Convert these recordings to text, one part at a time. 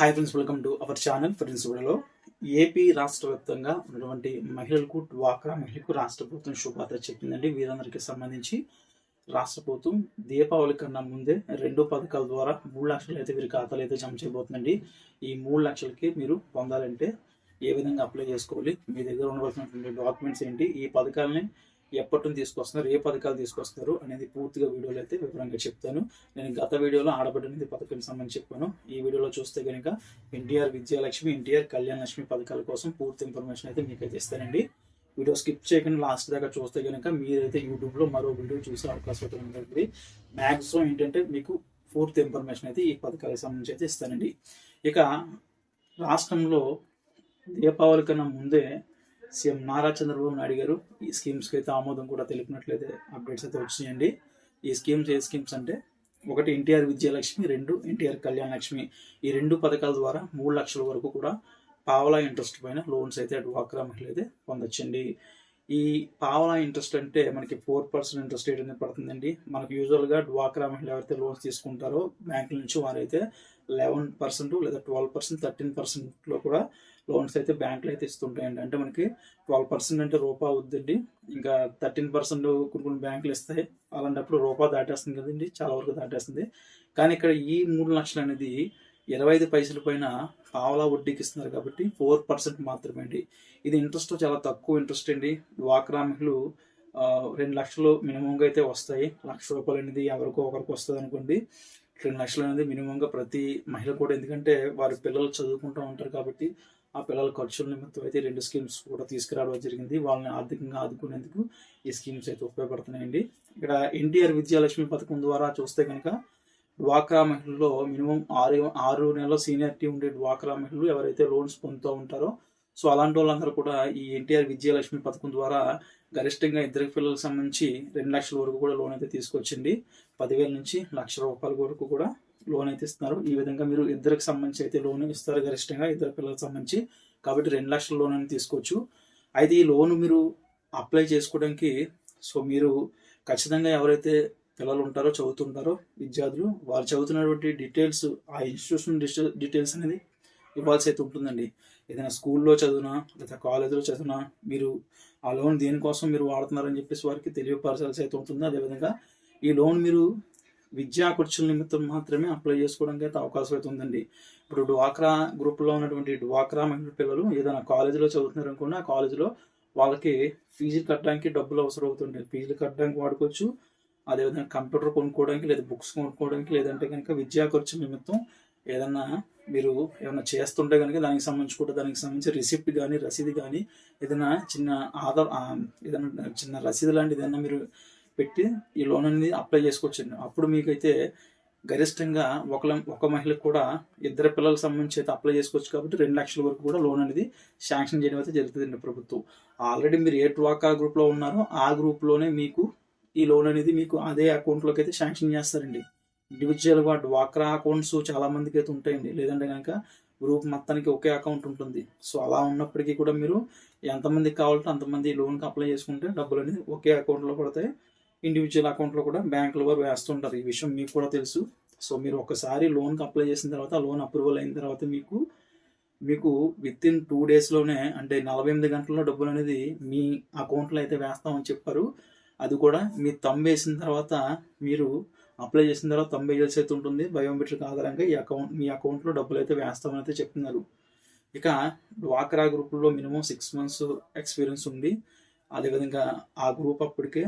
Hi friends welcome to our channel friends వీడియోలో AP రాష్ట్ర వ్యాప్తంగా ఉన్నటువంటి మహిళలకు డ్వాక్రా మహిళలకు రాష్ట్ర ప్రభుత్వం శుభార్త చెప్పిందండి. వీరందరికీ సంబంధించి రాష్ట్ర ప్రభుత్వం దీపావళి కన్నా ముందే రెండు పథకాల ద్వారా మూడు లక్షలు అయితే వీరి ఖాతాలు అయితే జమ చేయబోతుందండి. ఈ మూడు లక్షలకి మీరు పొందాలంటే ఏ విధంగా అప్లై చేసుకోవాలి? మీ దగ్గర ఉండవలసినటువంటి డాక్యుమెంట్స్ ఏంటి? ఈ పథకాలని ఎప్పటి నుంచి తీసుకొస్తున్నారు ఏ పథకాలు తీసుకొస్తారు అనేది పూర్తిగా వీడియోలో అయితే వివరంగా చెప్తాను. నేను గత వీడియోలో ఆడబిడ్డ నిధి పథకానికి సంబంధించి చెప్పాను. ఈ వీడియోలో చూస్తే కనుక ఎన్టీఆర్ విద్యాలక్ష్మి ఎన్టీఆర్ కళ్యాణ లక్ష్మి పథకాల కోసం పూర్తి ఇన్ఫర్మేషన్ అయితే మీకైతే ఇస్తానండి. వీడియో స్కిప్ చేయకుండా లాస్ట్ దాకా చూస్తే కనుక మీరైతే యూట్యూబ్లో మరో వీడియో చూసే అవకాశం అయితే ఉంటుంది మ్యాక్సిమం ఏంటంటే మీకు పూర్తి ఇన్ఫర్మేషన్ అయితే ఈ పథకాలకు సంబంధించి అయితే ఇస్తానండి. ఇక రాష్ట్రంలో దీపావళి కన్నా ముందే సీఎం నారా చంద్రబాబు నాయుడు గారు ఈ స్కీమ్స్కి అయితే ఆమోదం కూడా తెలిపినట్లయితే అప్డేట్స్ అయితే వచ్చినాయండి. ఈ స్కీమ్స్ ఏ స్కీమ్స్ అంటే ఒకటి ఎన్టీఆర్ విద్యాలక్ష్మి రెండు ఎన్టీఆర్ కళ్యాణ లక్ష్మి. ఈ రెండు పథకాల ద్వారా మూడు లక్షల వరకు కూడా పావలా ఇంట్రెస్ట్ పైన లోన్స్ అయితే డ్వాక్రా మహిళలు అయితే పొందొచ్చండి. ఈ పావలా ఇంట్రెస్ట్ అంటే మనకి ఫోర్ పర్సెంట్ ఇంట్రెస్ట్ రేట్ అనేది పడుతుందండి. మనకు యూజువల్గా డ్వాక్రా మహిళలు ఎవరైతే లోన్స్ తీసుకుంటారో బ్యాంకుల నుంచి వారైతే లెవెన్ పర్సెంట్ లేదా ట్వెల్వ్ పర్సెంట్ థర్టీన్ పర్సెంట్లో కూడా లోన్స్ అయితే బ్యాంకులు అయితే ఇస్తుంటాయండి. అంటే మనకి ట్వెల్వ్ పర్సెంట్ అంటే రూపా అవుద్దండి. ఇంకా థర్టీన్ పర్సెంట్ కొన్ని కొన్ని బ్యాంకులు ఇస్తాయి. అలాంటప్పుడు రూపా దాటేస్తుంది కదండి. చాలా వరకు దాటేస్తుంది. కానీ ఇక్కడ ఈ మూడు లక్షలు అనేది ఇరవై ఐదు పైసల పైన పావలా వడ్డీకి ఇస్తున్నారు కాబట్టి ఫోర్ పర్సెంట్ మాత్రమే అండి. ఇది ఇంట్రెస్ట్ చాలా తక్కువ ఇంట్రెస్ట్ అండి. డ్వాక్రా మహిళలు రెండు లక్షలు మినిమంగా అయితే వస్తాయి. లక్ష రూపాయలు అనేది ఎవరికో ఒకరికి వస్తుంది అనుకోండి. రెండు లక్షలు అనేది మినిమంగా ప్రతి మహిళ కూడా. ఎందుకంటే వారి పిల్లలు చదువుకుంటూ ఉంటారు కాబట్టి ఆ పిల్లల ఖర్చుల నిమిత్తం అయితే రెండు స్కీమ్స్ కూడా తీసుకురావడం జరిగింది. వాళ్ళని ఆర్థికంగా ఆదుకునేందుకు ఈ స్కీమ్స్ అయితే ఉపయోగపడుతున్నాయండి. ఇక్కడ ఎన్టీఆర్ విద్యాలక్ష్మి పథకం ద్వారా చూస్తే కనుక డ్వాక్రా మహిళల్లో మినిమం ఆరు ఆరు నెలల సీనియారిటీ ఉండే డ్వాక్రా మహిళలు ఎవరైతే లోన్స్ పొందుతూ ఉంటారో సో అలాంటి వాళ్ళందరూ కూడా ఈ ఎన్టీఆర్ విద్యాలక్ష్మి పథకం ద్వారా గరిష్టంగా ఇద్దరు పిల్లలకు సంబంధించి రెండు లక్షల వరకు కూడా లోన్ అయితే తీసుకొచ్చింది. పదివేల నుంచి లక్ష రూపాయల వరకు కూడా లోన్ అయితే ఇస్తున్నారు. ఈ విధంగా మీరు ఇద్దరికి సంబంధించి అయితే లోన్ ఇస్తారు గరిష్టంగా ఇద్దరు పిల్లలకు సంబంధించి. కాబట్టి రెండు లక్షల లోన్ అని తీసుకోవచ్చు. అయితే ఈ లోన్ మీరు అప్లై చేసుకోవడానికి సో మీరు ఖచ్చితంగా ఎవరైతే పిల్లలు ఉంటారో చదువుతుంటారో విద్యార్థులు వారు చదువుతున్నటువంటి డీటెయిల్స్ ఆ ఇన్స్టిట్యూషన్ డీటెయిల్స్ అనేది ఇవ్వాల్సి అయితే ఉంటుందండి. ఏదైనా స్కూల్లో చదివినా లేదా కాలేజీలో చదివినా మీరు ఆ లోన్ దేనికోసం మీరు వాడుతున్నారని చెప్పేసి వారికి తెలియపరచాల్సి అయితే ఉంటుంది. అదేవిధంగా ఈ లోన్ మీరు విద్యా ఖర్చుల నిమిత్తం మాత్రమే అప్లై చేసుకోవడానికి అయితే అవకాశం అయితే ఉందండి. ఇప్పుడు డ్వాక్రా గ్రూప్లో ఉన్నటువంటి డ్వాక్రా మహిళ పిల్లలు ఏదైనా కాలేజీలో చదువుతున్నారు అనుకున్న ఆ కాలేజీలో వాళ్ళకి ఫీజులు కట్టడానికి డబ్బులు అవసరం అవుతుంటాయి. ఫీజులు కట్టడానికి వాడుకోవచ్చు. అదేవిధంగా కంప్యూటర్ కొనుక్కోవడానికి లేదా బుక్స్ కొనుక్కోవడానికి లేదంటే కనుక విద్యా ఖర్చు నిమిత్తం ఏదన్నా మీరు ఏమైనా చేస్తుంటే కనుక దానికి సంబంధించి కూడా దానికి సంబంధించి రిసిప్ట్ కానీ రసీదు కానీ ఏదైనా చిన్న ఆధార్ ఏదైనా చిన్న రసీదు లాంటిది ఏదైనా మీరు పెట్టి ఈ లోన్ అనేది అప్లై చేసుకోవచ్చండి అప్పుడు మీకైతే గరిష్టంగా ఒక ఒక మహిళకు కూడా ఇద్దరు పిల్లలకు సంబంధించి అయితే అప్లై చేసుకోవచ్చు కాబట్టి రెండు లక్షల వరకు కూడా లోన్ అనేది శాంక్షన్ చేయడం అయితే జరుగుతుందండి ప్రభుత్వం. ఆల్రెడీ మీరు ఏ ట్వాకా గ్రూప్లో ఉన్నారో ఆ గ్రూప్లోనే మీకు ఈ లోన్ అనేది మీకు అదే అకౌంట్లోకి అయితే శాంక్షన్ చేస్తారండి. ఇండివిజువల్గా డ్వాక్రా అకౌంట్స్ చాలా మందికి అయితే ఉంటాయండి. లేదంటే కనుక గ్రూప్ మొత్తానికి ఒకే అకౌంట్ ఉంటుంది. సో అలా ఉన్నప్పటికీ కూడా మీరు ఎంతమందికి కావాలంటే అంతమంది లోన్కి అప్లై చేసుకుంటే డబ్బులు అనేది ఒకే అకౌంట్లో పడతాయి. ఇండివిజువల్ అకౌంట్లో కూడా బ్యాంకుల వారు వేస్తుంటారు. ఈ విషయం మీకు కూడా తెలుసు. సో మీరు ఒకసారి లోన్కి అప్లై చేసిన తర్వాత లోన్ అప్రూవల్ అయిన తర్వాత మీకు మీకు విత్ ఇన్ టూ డేస్లోనే అంటే నలభై ఎనిమిది గంటల్లో డబ్బులు అనేది మీ అకౌంట్లో అయితే వేస్తామని చెప్పారు. అది కూడా మీ తంబ్ వేసిన తర్వాత మీరు అప్లై చేసిన తర్వాత తొంభై వేయాల్సి అయితే ఉంటుంది. బయోమెట్రిక్ ఆధారంగా ఈ అకౌంట్ మీ అకౌంట్లో డబ్బులు అయితే వేస్తామని అయితే చెప్తున్నారు. ఇక డ్వాక్రా గ్రూప్లో మినిమం సిక్స్ మంత్స్ ఎక్స్పీరియన్స్ ఉంది. అదేవిధంగా ఆ గ్రూప్ అప్పటికే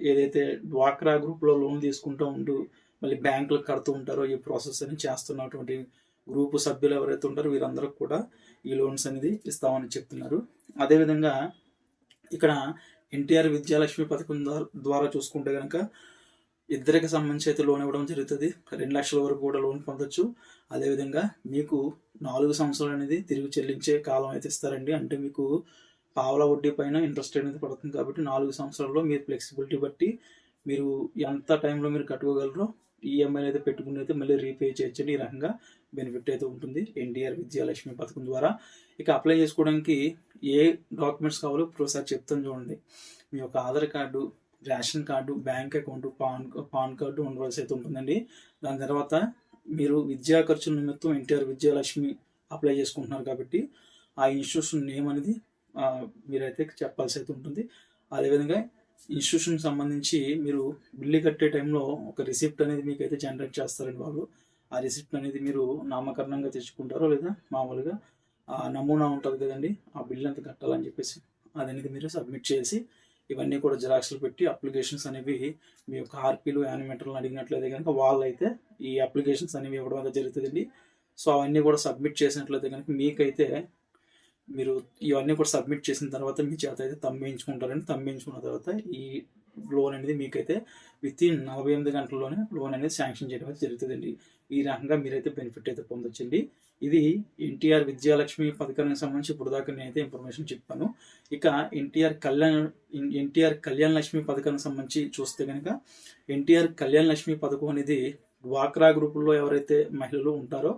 ఏదైతే డ్వాక్రా గ్రూప్లో లోన్ తీసుకుంటూ ఉంటూ మళ్ళీ బ్యాంకులకు కడుతూ ఉంటారో ఈ ప్రాసెస్ అని చేస్తున్నటువంటి గ్రూపు సభ్యులు ఎవరైతే ఉంటారో వీరందరికి కూడా ఈ లోన్స్ అనేది ఇస్తామని చెప్తున్నారు. అదేవిధంగా ఇక్కడ ఎన్టీఆర్ విద్యాలక్ష్మి పథకం ద్వారా చూసుకుంటే కనుక ఇద్దరికి సంబంధించి అయితే లోన్ ఇవ్వడం జరుగుతుంది. రెండు లక్షల వరకు కూడా లోన్ పొందొచ్చు. అదేవిధంగా మీకు నాలుగు సంవత్సరాలు అనేది తిరిగి చెల్లించే కాలం అయితే ఇస్తారండి. అంటే మీకు పావలా వడ్డీ పైన ఇంట్రెస్ట్ అనేది పడుతుంది కాబట్టి నాలుగు సంవత్సరాల్లో మీరు ఫ్లెక్సిబిలిటీ బట్టి మీరు ఎంత టైంలో మీరు కట్టుకోగలరో ఈఎంఐ అయితే పెట్టుకుని అయితే మళ్ళీ రీపే చేయొచ్చండి ఈ రకంగా బెనిఫిట్ అయితే ఉంటుంది. ఎన్టీఆర్ విద్యాలక్ష్మి పథకం ద్వారా. ఇక అప్లై చేసుకోవడానికి ఏ డాక్యుమెంట్స్ కావాలో ఇప్పుడు ఒకసారి చెప్తాను చూడండి. మీ యొక్క Aadhaar card ration card bank account PAN PAN card ఉండవలసి అయితే ఉంటుందండి. దాని తర్వాత మీరు విద్యా ఖర్చుల నిమిత్తం ఎన్టీఆర్ విద్యాలక్ష్మి అప్లై చేసుకుంటున్నారు కాబట్టి ఆ ఇన్స్టిట్యూషన్ నేమ్ అనేది మీరైతే చెప్పాల్సి అయితే ఉంటుంది. అదేవిధంగా ఇన్స్టిట్యూషన్కి సంబంధించి మీరు బిల్లు కట్టే టైంలో ఒక రిసిప్ట్ అనేది మీకు అయితే జనరేట్ చేస్తారండి వాళ్ళు. ఆ రిసిప్ట్ అనేది మీరు నామకరణంగా తెచ్చుకుంటారో లేదా మామూలుగా ఆ నమూనా ఉంటుంది కదండి ఆ బిల్ అంత కట్టాలని చెప్పేసి అదనేది మీరు సబ్మిట్ చేసి ఇవన్నీ కూడా జిరాక్స్లు పెట్టి అప్లికేషన్స్ అనేవి మీ యొక్క ఆర్పీలు యానిమేటర్లు అడిగినట్లయితే కనుక వాళ్ళు అయితే ఈ అప్లికేషన్స్ అనేవి ఇవ్వడం అనేది జరుగుతుందండి. సో అవన్నీ కూడా సబ్మిట్ చేసినట్లయితే కనుక మీకైతే మీరు ఇవన్నీ కూడా సబ్మిట్ చేసిన తర్వాత మీ చేత అయితే తమ్మేయించుకుంటారండి తమ్మేయించుకున్న తర్వాత ఈ లోన్ అనేది మీకైతే విత్ ఇన్ నలభై ఎనిమిది గంటల్లోనే లోన్ అనేది శాంక్షన్ చేయడం అయితే జరుగుతుందండి. ఈ రకంగా మీరైతే బెనిఫిట్ అయితే పొందొచ్చండి. ఇది ఎన్టీఆర్ విద్యాలక్ష్మి పథకానికి సంబంధించి ఇప్పుడు దాకా నేనైతే ఇన్ఫర్మేషన్ చెప్పాను. ఇక ఎన్టీఆర్ కళ్యాణ్ ఎన్టీఆర్ కళ్యాణ్ లక్ష్మి పథకానికి సంబంధించి చూస్తే కనుక ఎన్టీఆర్ కళ్యాణ్ లక్ష్మి పథకం అనేది డ్వాక్రా గ్రూపుల్లో ఎవరైతే మహిళలు ఉంటారో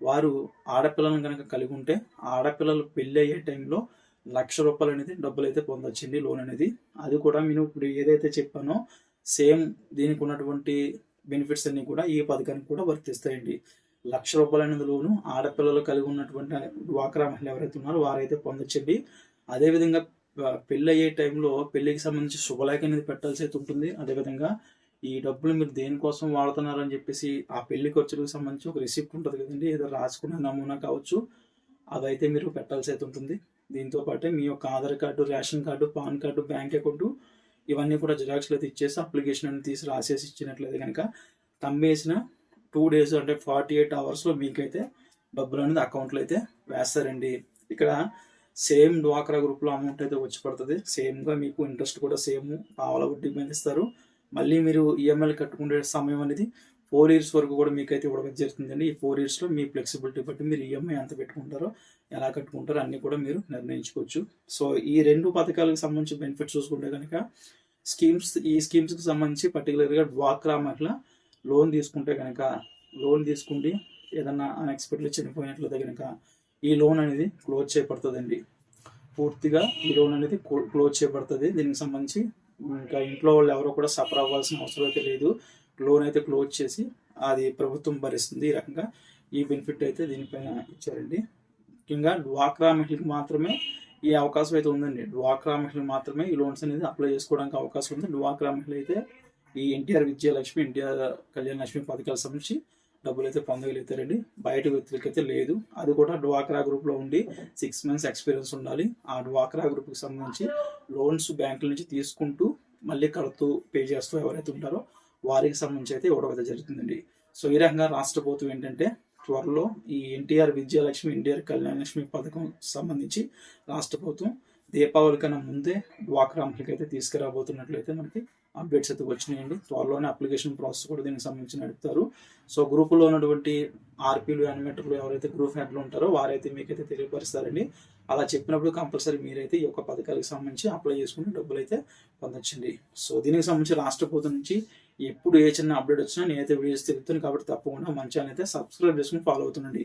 వారు ఆడపిల్లలను కనుక కలిగి ఉంటే ఆడపిల్లలు పెళ్ళి అయ్యే టైంలో లక్ష రూపాయలు అనేది డబ్బులు అయితే పొందొచ్చండి లోన్ అనేది. అది కూడా నేను ఇప్పుడు ఏదైతే చెప్పానో సేమ్ దీనికి ఉన్నటువంటి బెనిఫిట్స్ అన్నీ కూడా ఈ పథకానికి కూడా వర్తిస్తాయండి. లక్ష రూపాయలు అనేది లోను ఆడపిల్లలు కలిగి ఉన్నటువంటి డ్వాక్రా మహిళలు ఎవరైతే ఉన్నారో వారైతే పొందొచ్చండి. అదేవిధంగా పెళ్ళి అయ్యే టైంలో పెళ్ళికి సంబంధించి శుభలేఖ అనేది పెట్టాల్సి అయితే ఉంటుంది. అదేవిధంగా ఈ డబ్బులు మీరు దేనికోసం వాడుతున్నారని చెప్పేసి ఆ పెళ్ళి ఖర్చులకు సంబంధించి ఒక రిసిప్ట్ ఉంటుంది కదండి. ఏదో రాసుకున్న నమూనా కావచ్చు. అదైతే మీరు పెట్టాల్సి అయితే ఉంటుంది. దీంతో పాటే మీ యొక్క Aadhaar card ration card PAN card bank account ఇవన్నీ కూడా జిరాక్స్లు అయితే ఇచ్చేసి అప్లికేషన్ అనేది తీసి రాసేసి ఇచ్చినట్లయితే కనుక తమ్మేసిన టూ డేస్ అంటే ఫార్టీ ఎయిట్ అవర్స్లో మీకైతే డబ్బులు అనేది అకౌంట్లో అయితే వేస్తారండి. ఇక్కడ సేమ్ డ్వాక్రా గ్రూప్లో అమౌంట్ అయితే వచ్చి పడుతుంది. సేమ్గా మీకు ఇంట్రెస్ట్ కూడా సేమ్ పావల వడ్డీ మీద ఇస్తారు. మళ్ళీ మీరు ఈఎంఐలు కట్టుకునే సమయం అనేది ఫోర్ ఇయర్స్ వరకు కూడా మీకైతే ఇవ్వడం జరుగుతుందండి. ఈ ఫోర్ ఇయర్స్లో మీ ఫ్లెక్సిబిలిటీ బట్టి మీరు ఈఎంఐ ఎంత పెట్టుకుంటారో ఎలా కట్టుకుంటారో అన్నీ కూడా మీరు నిర్ణయించుకోవచ్చు. సో ఈ రెండు పథకాలకు సంబంధించి బెనిఫిట్స్ చూసుకుంటే కనుక స్కీమ్స్ ఈ స్కీమ్స్కి సంబంధించి పర్టికులర్గా డ్వాక్రా మహిళ లోన్ తీసుకుంటే కనుక లోన్ తీసుకుంటే ఏదన్నా అన్ఎక్స్పెక్టెడ్లీ చనిపోయినట్లయితే కనుక ఈ లోన్ అనేది క్లోజ్ చేయబడుతుందండి పూర్తిగా ఈ లోన్ అనేది క్లోజ్ చేయబడుతుంది దీనికి సంబంధించి ఇంకా ఇంట్లో వాళ్ళు ఎవరో కూడా సఫర్ అవ్వాల్సిన అవసరం అయితే లేదు. లోన్ అయితే క్లోజ్ చేసి అది ప్రభుత్వం భరిస్తుంది ఈ రకంగా. ఈ బెనిఫిట్ అయితే దీనిపైన ఇచ్చారండి. ముఖ్యంగా డ్వాక్రా మహిళకు మాత్రమే ఈ అవకాశం అయితే ఉందండి. డ్వాక్రా మహిళలు మాత్రమే ఈ లోన్స్ అనేది అప్లై చేసుకోవడానికి అవకాశం ఉంది. డ్వాక్రా మహిళ అయితే ఈ ఎన్టీఆర్ విద్యాలక్ష్మి ఎన్టీఆర్ కళ్యాణ లక్ష్మి పథకాల సంబంధించి డబ్బులు అయితే పొందగలుగుతారండి బయట వ్యక్తులకి అయితే లేదు. అది కూడా డ్వాక్రా గ్రూప్లో ఉండి సిక్స్ మంత్స్ ఎక్స్పీరియన్స్ ఉండాలి. ఆ డ్వాక్రా గ్రూప్కి సంబంధించి లోన్స్ బ్యాంకుల నుంచి తీసుకుంటూ మళ్ళీ కడుతూ పే చేస్తూ ఎవరైతే ఉంటారో వారికి సంబంధించి అయితే ఇవ్వడం అయితే జరుగుతుందండి. సో ఈ రకంగా రాష్ట్ర ప్రభుత్వం ఏంటంటే త్వరలో ఈ ఎన్టీఆర్ విద్యాలక్ష్మి ఎన్టీఆర్ కళ్యాణ లక్ష్మి పథకం సంబంధించి రాష్ట్ర ప్రభుత్వం దీపావళి కన్నా ముందే డ్వాక్రా మహిళకి తీసుకురాబోతున్నట్లయితే మనకి అప్డేట్స్ అయితే వచ్చినాయండి. త్వరలోనే అప్లికేషన్ ప్రాసెస్ కూడా దీనికి సంబంధించి నడుపుతారు. సో గ్రూపులో ఉన్నటువంటి ఆర్పీలు యానిమేటర్లు ఎవరైతే గ్రూప్ హెడ్లు ఉంటారో వారైతే మీకైతే తెలియపరుస్తారండి. అలా చెప్పినప్పుడు కంపల్సరీ మీరైతే ఈ యొక్క పథకాలకు సంబంధించి అప్లై చేసుకుని డబ్బులు అయితే పొందొచ్చండి. సో దీనికి సంబంధించి రాష్ట్ర ప్రభుత్వం నుంచి ఎప్పుడు ఏ చిన్న అప్డేట్ వచ్చినా నేనైతే వీడియోస్ తెలుపుతాను కాబట్టి తప్పకుండా మన ఛానల్ అయితే సబ్స్క్రైబ్ చేసుకుని ఫాలో అవుతుండండి.